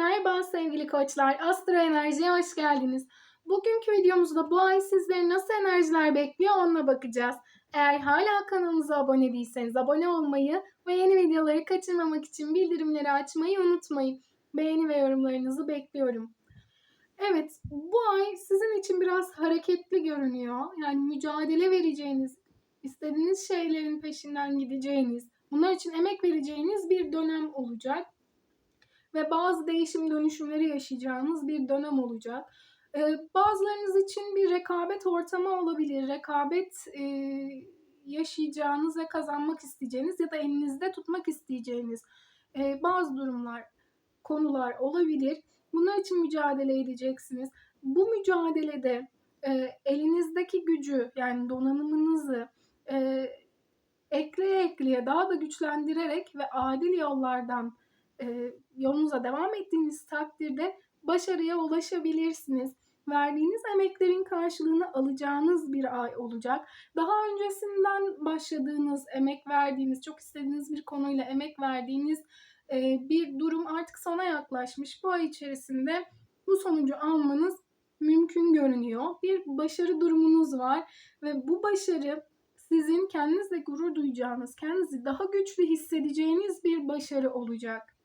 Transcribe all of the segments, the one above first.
Merhaba sevgili koçlar, Astro Enerji'ye hoş geldiniz. Bugünkü videomuzda bu ay sizleri nasıl enerjiler bekliyor onunla bakacağız. Eğer hala kanalımıza abone değilseniz abone olmayı ve yeni videoları kaçırmamak için bildirimleri açmayı unutmayın. Beğeni ve yorumlarınızı bekliyorum. Evet, bu ay sizin için biraz hareketli görünüyor. Yani mücadele vereceğiniz, istediğiniz şeylerin peşinden gideceğiniz, bunlar için emek vereceğiniz bir dönem olacak ve bazı değişim dönüşümleri yaşayacağınız bir dönem olacak. Ee, bazılarınız için bir rekabet ortamı olabilir. Rekabet e, yaşayacağınız ve kazanmak isteyeceğiniz ya da elinizde tutmak isteyeceğiniz e, bazı durumlar, konular olabilir. Bunlar için mücadele edeceksiniz. Bu mücadelede e, elinizdeki gücü yani donanımınızı ekleye ekleye daha da güçlendirerek ve adil yollardan e, yolunuza devam ettiğiniz takdirde başarıya ulaşabilirsiniz. Verdiğiniz emeklerin karşılığını alacağınız bir ay olacak. Daha öncesinden başladığınız, emek verdiğiniz, çok istediğiniz bir konuyla emek verdiğiniz e, bir durum artık sona yaklaşmış. Bu ay içerisinde bu sonucu almanız mümkün görünüyor. Bir başarı durumunuz var ve bu başarı sizin kendinizle gurur duyacağınız, kendinizi daha güçlü hissedeceğiniz bir başarı olacak.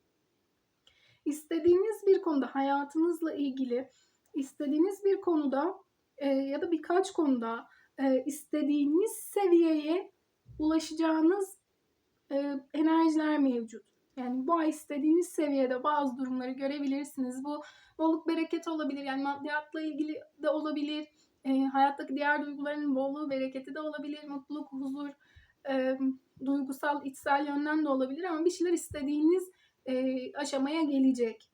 İstediğiniz bir konuda hayatınızla ilgili istediğiniz bir konuda e, ya da birkaç konuda e, istediğiniz seviyeye ulaşacağınız e, enerjiler mevcut. Yani bu ay istediğiniz seviyede bazı durumları görebilirsiniz. Bu bolluk bereket olabilir. Yani maddiyatla ilgili de olabilir. E, hayattaki diğer duyguların bolluğu, bereketi de olabilir. Mutluluk, huzur, e, duygusal, içsel yönden de olabilir. Ama bir şeyler istediğiniz e, aşamaya gelecek.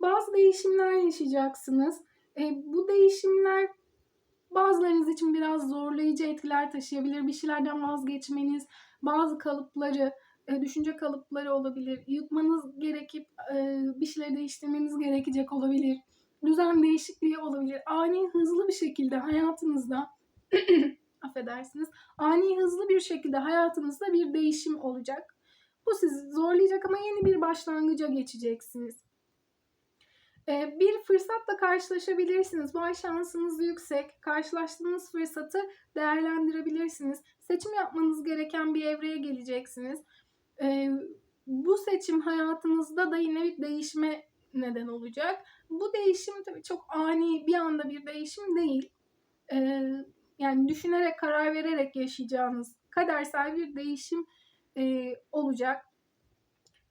Bazı değişimler yaşayacaksınız. E, bu değişimler bazılarınız için biraz zorlayıcı etkiler taşıyabilir. Bir şeylerden vazgeçmeniz, bazı kalıpları, e, düşünce kalıpları olabilir. Yıkmanız gerekip e, bir şeyleri değiştirmeniz gerekecek olabilir. Düzen değişikliği olabilir. Ani hızlı bir şekilde hayatınızda affedersiniz. Ani hızlı bir şekilde hayatınızda bir değişim olacak. Bu sizi zorlayacak ama yeni bir başlangıca geçeceksiniz. Ee, bir fırsatla karşılaşabilirsiniz. Bu ay şansınız yüksek. Karşılaştığınız fırsatı değerlendirebilirsiniz. Seçim yapmanız gereken bir evreye geleceksiniz. Ee, bu seçim hayatınızda da yine bir değişime neden olacak. Bu değişim tabii çok ani bir anda bir değişim değil. Ee, yani düşünerek, karar vererek yaşayacağınız kadersel bir değişim e, olacak.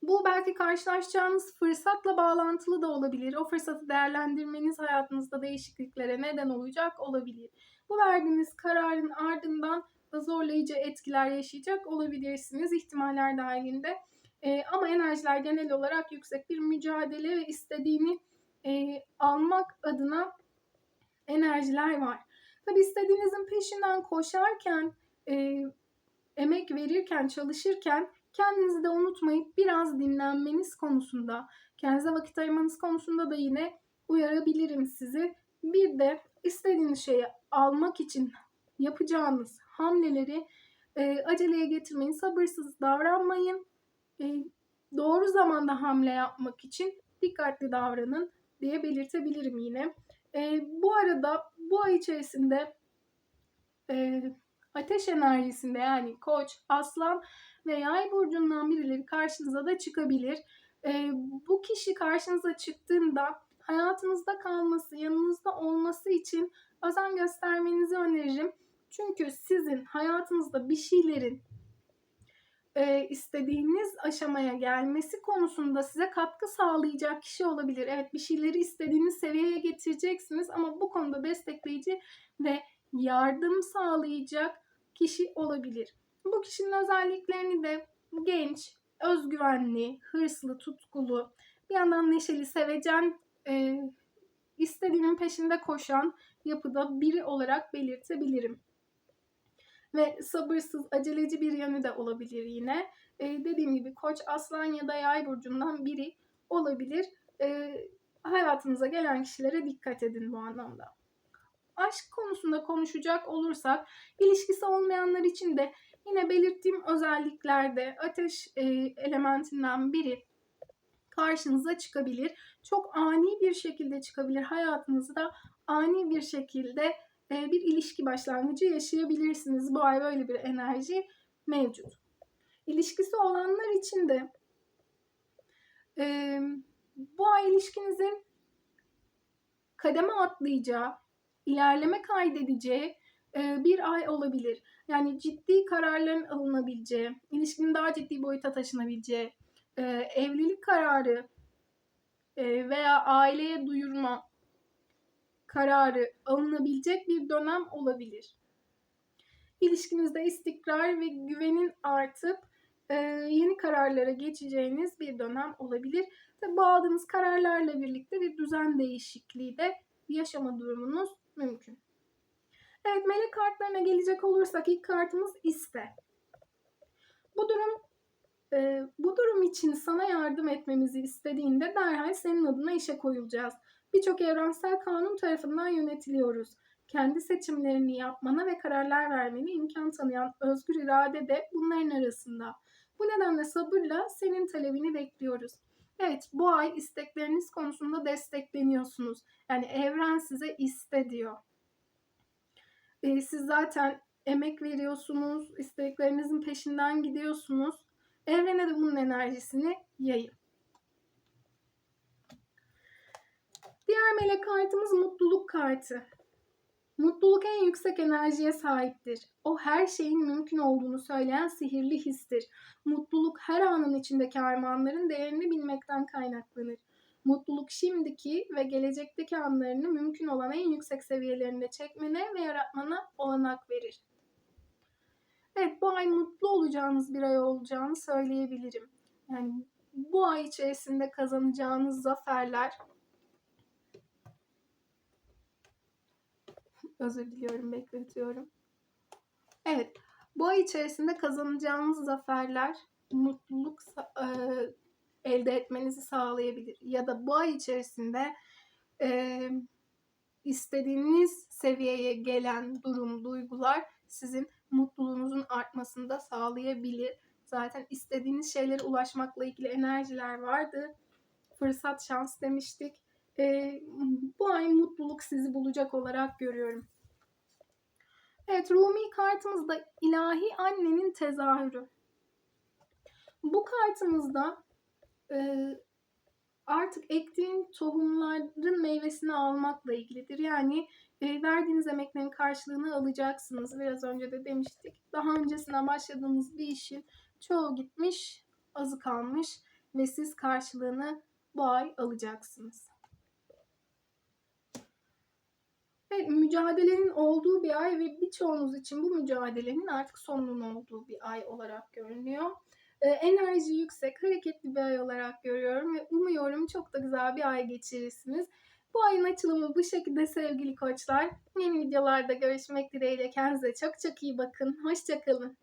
Bu belki karşılaşacağınız fırsatla bağlantılı da olabilir. O fırsatı değerlendirmeniz hayatınızda değişikliklere neden olacak olabilir. Bu verdiğiniz kararın ardından da zorlayıcı etkiler yaşayacak olabilirsiniz ihtimaller dahilinde. E, ama enerjiler genel olarak yüksek bir mücadele ve istediğini e, almak adına enerjiler var. Tabi istediğinizin peşinden koşarken, e, emek verirken, çalışırken kendinizi de unutmayıp biraz dinlenmeniz konusunda, kendinize vakit ayırmanız konusunda da yine uyarabilirim sizi. Bir de istediğiniz şeyi almak için yapacağınız hamleleri e, aceleye getirmeyin, sabırsız davranmayın. E, doğru zamanda hamle yapmak için dikkatli davranın diye belirtebilirim yine. E, bu arada bu ay içerisinde e, ateş enerjisinde yani koç, aslan ve yay burcundan birileri karşınıza da çıkabilir. E, bu kişi karşınıza çıktığında hayatınızda kalması, yanınızda olması için özen göstermenizi öneririm. Çünkü sizin hayatınızda bir şeylerin e, istediğiniz aşamaya gelmesi konusunda size katkı sağlayacak kişi olabilir. Evet bir şeyleri istediğiniz seviyeye getireceksiniz ama bu konuda destekleyici ve yardım sağlayacak kişi olabilir. Bu kişinin özelliklerini de genç, özgüvenli, hırslı, tutkulu, bir yandan neşeli, sevecen, e, istediğinin peşinde koşan yapıda biri olarak belirtebilirim. Ve sabırsız, aceleci bir yönü de olabilir yine. E, dediğim gibi koç, aslan ya da yay burcundan biri olabilir. E, hayatınıza gelen kişilere dikkat edin bu anlamda. Aşk konusunda konuşacak olursak ilişkisi olmayanlar için de yine belirttiğim özelliklerde ateş e, elementinden biri karşınıza çıkabilir. Çok ani bir şekilde çıkabilir. Hayatınızda ani bir şekilde e, bir ilişki başlangıcı yaşayabilirsiniz. Bu ay böyle bir enerji mevcut. İlişkisi olanlar için de e, bu ay ilişkinizin kademe atlayacağı, ilerleme kaydedeceği e, bir ay olabilir. Yani ciddi kararların alınabileceği, ilişkinin daha ciddi boyuta taşınabileceği, e, evlilik kararı e, veya aileye duyurma kararı alınabilecek bir dönem olabilir. İlişkinizde istikrar ve güvenin artıp yeni kararlara geçeceğiniz bir dönem olabilir. Tabi bu aldığınız kararlarla birlikte bir düzen değişikliği de yaşama durumunuz mümkün. Evet melek kartlarına gelecek olursak ilk kartımız iste. Bu durum e, bu durum için sana yardım etmemizi istediğinde derhal senin adına işe koyulacağız. Birçok evrensel kanun tarafından yönetiliyoruz. Kendi seçimlerini yapmana ve kararlar vermeni imkan tanıyan özgür irade de bunların arasında. Bu nedenle sabırla senin talebini bekliyoruz. Evet bu ay istekleriniz konusunda destekleniyorsunuz. Yani evren size iste diyor. Ee, siz zaten emek veriyorsunuz, isteklerinizin peşinden gidiyorsunuz. Evrene de bunun enerjisini yayın. Diğer melek kartımız mutluluk kartı. Mutluluk en yüksek enerjiye sahiptir. O her şeyin mümkün olduğunu söyleyen sihirli histir. Mutluluk her anın içindeki armağanların değerini bilmekten kaynaklanır. Mutluluk şimdiki ve gelecekteki anlarını mümkün olan en yüksek seviyelerinde çekmene ve yaratmana olanak verir. Evet bu ay mutlu olacağınız bir ay olacağını söyleyebilirim. Yani bu ay içerisinde kazanacağınız zaferler Özür diliyorum, bekletiyorum. Evet, bu ay içerisinde kazanacağınız zaferler mutluluk e, elde etmenizi sağlayabilir. Ya da bu ay içerisinde e, istediğiniz seviyeye gelen durum, duygular sizin mutluluğunuzun artmasını da sağlayabilir. Zaten istediğiniz şeylere ulaşmakla ilgili enerjiler vardı. Fırsat, şans demiştik. E, bu ay mutluluk sizi bulacak olarak görüyorum. Evet Rumi kartımızda ilahi annenin tezahürü. Bu kartımızda e, artık ektiğin tohumların meyvesini almakla ilgilidir. Yani e, verdiğiniz emeklerin karşılığını alacaksınız. Biraz önce de demiştik. Daha öncesine başladığınız bir işin çoğu gitmiş, azı kalmış ve siz karşılığını bu ay alacaksınız. Evet, mücadelenin olduğu bir ay ve birçoğunuz için bu mücadelenin artık sonunun olduğu bir ay olarak görünüyor. Ee, enerji yüksek, hareketli bir ay olarak görüyorum ve umuyorum çok da güzel bir ay geçirirsiniz. Bu ayın açılımı bu şekilde sevgili koçlar. Yeni videolarda görüşmek dileğiyle kendinize çok çok iyi bakın. Hoşçakalın.